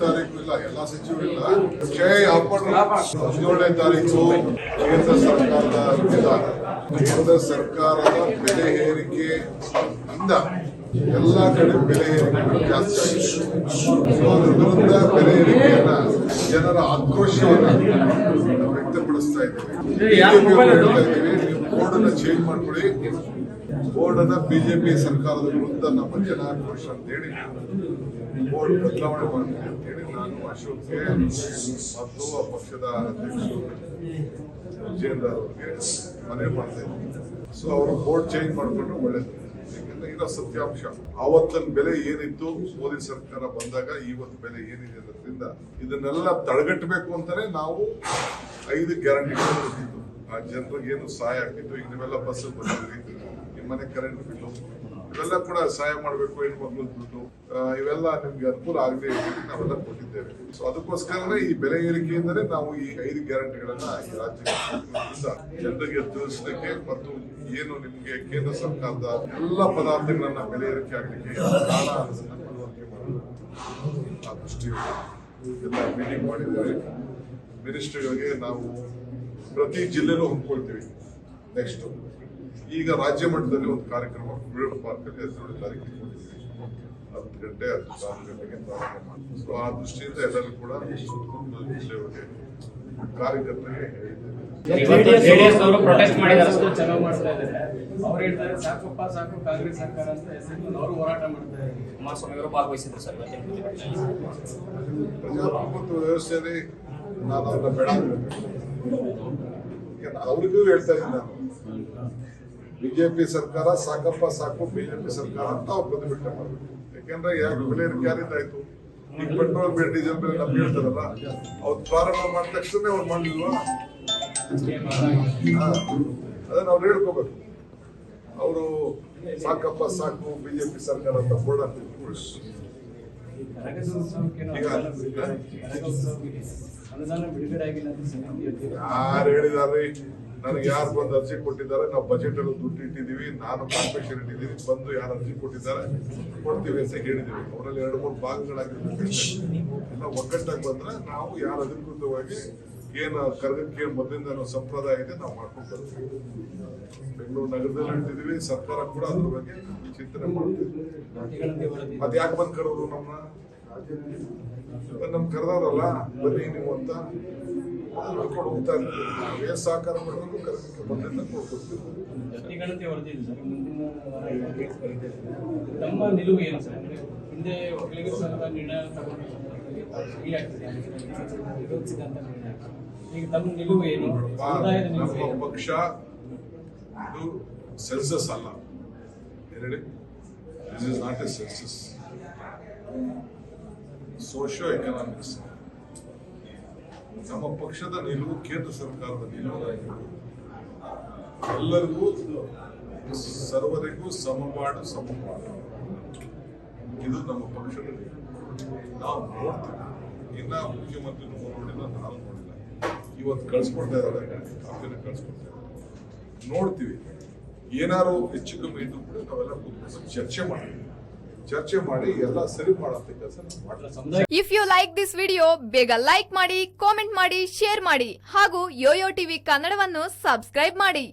ತಾರೀಕು ಇಲ್ಲ ಎಲ್ಲಾ ಸಚಿವರು ಇಲ್ಲ. ಜೈ ಹದಿನೇಳನೇ ತಾರೀಕು ಕೇಂದ್ರ ಸರ್ಕಾರದ ವಿಧಾನ. ಕೇಂದ್ರ ಸರ್ಕಾರದ ಬೆಲೆ ಏರಿಕೆ ಇಂದ ಎಲ್ಲಾ ಕಡೆ ಬೆಲೆ ಏರಿಕೆ ಜಾಸ್ತಿ ಆಗಿದೆ. ಬೆಲೆ ಏರಿಕೆಯನ್ನ ಜನರ ಆಕ್ರೋಶವನ್ನ ವ್ಯಕ್ತಪಡಿಸ್ತಾ ಇದ್ದೇವೆ. ನೀವು ಬೋರ್ಡ್ ಅನ್ನ ಚೇಂಜ್ ಮಾಡ್ಕೊಳ್ಳಿ ಬೋರ್ಡ್ ಅನ್ನ ಬಿಜೆಪಿ ಸರ್ಕಾರದ ವಿರುದ್ಧ ನಮ್ಮ ಜನ ಆಕ್ರೋಶ ಅಂತ ಹೇಳಿ ಬೋರ್ಡ್ ಬದಲಾವಣೆ ಮಾಡ್ತೀವಿ ಅಂತ ಹೇಳಿ ನಾನು ಅಶೋಕ್ಗೆ ಮತ್ತು ಆ ಪಕ್ಷದ ಅಧ್ಯಕ್ಷರು ವಿಜೇಂದ್ರ ಅವರಿಗೆ ಮನವಿ ಮಾಡ್ತಾ ಇದ್ದೀನಿ. ಸೊ ಅವರು ಬೋರ್ಡ್ ಚೇಂಜ್ ಮಾಡಿಕೊಂಡ್ರೆ ಒಳ್ಳೇದು. ಯಾಕಂದ್ರೆ ಇರೋ ಸತ್ಯಾಂಶ ಆವತ್ತಿನ ಬೆಲೆ ಏನಿತ್ತು ಮೋದಿ ಸರ್ಕಾರ ಬಂದಾಗ ಇವತ್ತು ಬೆಲೆ ಏನಿದೆ ಅನ್ನೋದ್ರಿಂದ ಇದನ್ನೆಲ್ಲ ತಡೆಗಟ್ಟಬೇಕು ಅಂತಾನೆ ನಾವು ಐದು ಗ್ಯಾರಂಟಿಗಳು ಆ ಜನರಿಗೆ ಏನು ಸಹಾಯ ಆಗ್ತಿತ್ತು? ಈಗ ನೀವೆಲ್ಲ ಬಸ್ ಬಂದಿದ್ರಿ ಮನೆ ಕರೆಂಟ್ ಬಿಲ್ಲು ಇವೆಲ್ಲ ಕೂಡ ಸಹಾಯ ಮಾಡಬೇಕು ಹೆಣ್ಮಕ್ಳು ದುಡ್ಡು ಇವೆಲ್ಲ ನಿಮ್ಗೆ ಅನುಕೂಲ ಆಗದೆ ನಾವೆಲ್ಲ ಕೊಟ್ಟಿದ್ದೇವೆ. ಸೊ ಅದಕ್ಕೋಸ್ಕರನೇ ಈ ಬೆಲೆ ಏರಿಕೆಯಿಂದಲೇ ನಾವು ಈ ಐದು ಗ್ಯಾರಂಟಿಗಳನ್ನ ಈ ರಾಜ್ಯ ಜನರಿಗೆ ತಿಳಿಸಲಿಕ್ಕೆ ಮತ್ತು ಏನು ನಿಮ್ಗೆ ಕೇಂದ್ರ ಸರ್ಕಾರದ ಎಲ್ಲ ಪದಾರ್ಥಗಳನ್ನ ಬೆಲೆ ಏರಿಕೆ ಆಗಲಿಕ್ಕೆ ಮೀಟಿಂಗ್ ಮಾಡಿದ್ದೇವೆ. ಮಿನಿಸ್ಟ್ರಿಗಳಿಗೆ ನಾವು ಪ್ರತಿ ಜಿಲ್ಲೆನೂ ಹೊಂದ್ಕೊಳ್ತೀವಿ ನೆಕ್ಸ್ಟ್ ಈಗ ರಾಜ್ಯ ಮಟ್ಟದಲ್ಲಿ ಒಂದು ಕಾರ್ಯಕ್ರಮ ಫ್ರೀಡಮ್ ಪಾರ್ಕ್ ಹೆಸರು ಹದಿನೇಳು ತಾರೀಕು ಇಟ್ಕೊಂಡಿದ್ದೀವಿ ಹತ್ತು ಗಂಟೆ ಹತ್ತು ಗಂಟೆಗೆ ಪ್ರಾರಂಭ ಮಾಡ್ತೀವಿ. ಸೊ ಆ ದೃಷ್ಟಿಯಿಂದ ಎಲ್ಲರೂ ಕೂಡ ಜಿಲ್ಲೆಯವರಿಗೆ ಕಾರ್ಯಕರ್ತರಿಗೆ. ಪ್ರಜಾಪ್ರಭುತ್ವ ವ್ಯವಸ್ಥೆಯಲ್ಲಿ ನಾನು ಅವ್ರನ್ನ ಬೇಡ ನಾನು ಅವ್ರಿಗೂ ಹೇಳ್ತಾ ಇದ್ದೀನಿ ನಾನು. ಬಿಜೆಪಿ ಸರ್ಕಾರ ಸಾಕಪ್ಪ ಸಾಕು, ಬಿಜೆಪಿ ಸರ್ಕಾರ ಅಂತ ಅವ್ರು ಪ್ರತಿಭಟನೆ ಮಾಡ್ಬೇಕು. ಯಾಕೆಂದ್ರೆ ಯಾಕೆ ಬೆಲೆ ಏರಿಕೆ ಯಾರಿಂದ ಆಯ್ತು? ಈಗ ಪೆಟ್ರೋಲ್ ಡೀಸೆಲ್ ಬೆಲೆ ನಮ್ಗೆ ಹೇಳ್ತಾರಲ್ಲ, ಅವ್ರು ಪ್ರಾರಂಭ ಮಾಡಿದ ತಕ್ಷಣ ಅವ್ರು ಮಾಡಲಿಲ್ವಾ ಅದನ್ನ ಅವ್ರು ಹೇಳ್ಕೋಬೇಕು. ಅವರು ಸಾಕಪ್ಪ ಸಾಕು, ಬಿಜೆಪಿ ಸರ್ಕಾರ ಅಂತ ಬೋರ್ಡ್ ಹಾಕ್ಬೇಕು. ಯಾರು ಹೇಳಿದಾರೆ ನನಗೆ ಯಾರು ಬಂದು ಅರ್ಜಿ ಕೊಟ್ಟಿದ್ದಾರೆ ನಾವು ಬಜೆಟ್ ಅಲ್ಲಿ ದುಡ್ಡು ಇಟ್ಟಿದ್ದೀವಿ ನಾನು ಕಾರ್ಪೊರೇಷನ್ ಇಟ್ಟಿದ್ದೀನಿ ಬಂದು ಯಾರು ಅರ್ಜಿ ಕೊಟ್ಟಿದ್ದಾರೆ ಕೊಡ್ತೀವಿ ಅಂತ ಹೇಳಿದೀವಿ ಅವರಲ್ಲಿ ಎರಡು ಮೂರು ಭಾಗಗಳಾಗಿರ್ಬೇಕು ಎಲ್ಲ ಒಗ್ಗಟ್ಟಾಗಿ ಬಂದ್ರೆ ನಾವು ಯಾರು ಅಧಿಕೃತವಾಗಿ ಏನು ಕರ್ಗಕ್ಕೆ ಮೊದಲಿಂದ ನಾವು ಸಂಪ್ರದಾಯ ಇದೆ ನಾವು ಮಾಡ್ಕೊಂಡು ಬರ್ತೀವಿ. ಬೆಂಗಳೂರು ನಗರದಲ್ಲಿ ಇಟ್ಟಿದೀವಿ ಸರ್ಕಾರ ಕೂಡ ಅದ್ರ ಬಗ್ಗೆ ಚಿಂತನೆ ಮಾಡ್ತೀವಿ. ಅದ್ ಯಾಕೆ ಬಂದ್ ಕರೋರು ನಮ್ಮ ನಮ್ ಕರೆದವ್ರಲ್ಲ, ಬನ್ನಿ ನೀವು ಅಂತ ನೋಡ್ಕೊಂಡು ಹೋಗ್ತಾ ಇರ್ತೀವಿ. ನಾವೇನ್ ಸಹಕಾರ ಮಾಡಬೇಕು ಕರ್ಗಕ್ಕೆ ಬಂದಿದ್ದ ಕೊಡ್ಕೊಡ್ತೀವಿ ಜಾತಿಗಣತಿ ವರದಿ ಇದೆ ಸರ್ ಮುಂದಿನ ವಾರ. ತಮ್ಮ ನಿಲುವು ಏನು ಸರ್? ಹಿಂದೆ ಒಕ್ಕಲಿಗರ ಸಂಘದ ನಿರ್ಣಯ ಈಗ ತಮ್ಮ ನಿಲುವು ಏನು? ನಮ್ಮ ಪಕ್ಷ ಇದು ಸೆನ್ಸಸ್ ಅಲ್ಲ. ಎರಡು ಹೇಳಿ this is not a census socio economics ನಮ್ಮ ಪಕ್ಷದ ನಿಲುವು ಕೇಂದ್ರ ಸರ್ಕಾರದ ನಿಲುವು ಎಲ್ಲರಿಗೂ ಸರ್ವರಿಗೂ ಸಮಪಾಡು ಸಮಪಾಡು. ಇದು ನಮ್ಮ ಪಕ್ಷದಲ್ಲಿ ನಾವು ನೋಡ್ತೀವಿ. ಇನ್ನ ಮುಖ್ಯಮಂತ್ರಿ ನೋಡಿಲ್ಲ ನಾನು ನೋಡಿಲ್ಲ. ಇವತ್ತು ಕಳ್ಸ್ಕೊಡ್ತಾ ಇದ್ದಾರೆ ಕಾಫಿನ ಕಳ್ಸ್ಕೊಡ್ತಾ ಇದ್ದಾರೆ. ನೋಡ್ತೀವಿ. ಏನಾರು ಹೆಚ್ಚು ಕಮ್ಮಿ ಇದ್ದು ಕೂಡ ನಾವೆಲ್ಲ ಕೂತ್ಕೊಂಡು ಚರ್ಚೆ ಮಾಡ್ತೀವಿ. ಚರ್ಚೆ ಮಾಡಿ ಎಲ್ಲ ಸರಿ ಮಾಡುತ್ತೆ ಕೆಲಸ if you like this video ಬೇಗ ಲೈಕ್ ಮಾಡಿ ಕಾಮೆಂಟ್ ಮಾಡಿ ಶೇರ್ ಮಾಡಿ ಹಾಗೂ ಯೋಯೋ ಟಿವಿ ಕನ್ನಡವನ್ನು ಸಬ್ಸ್ಕ್ರೈಬ್ ಮಾಡಿ.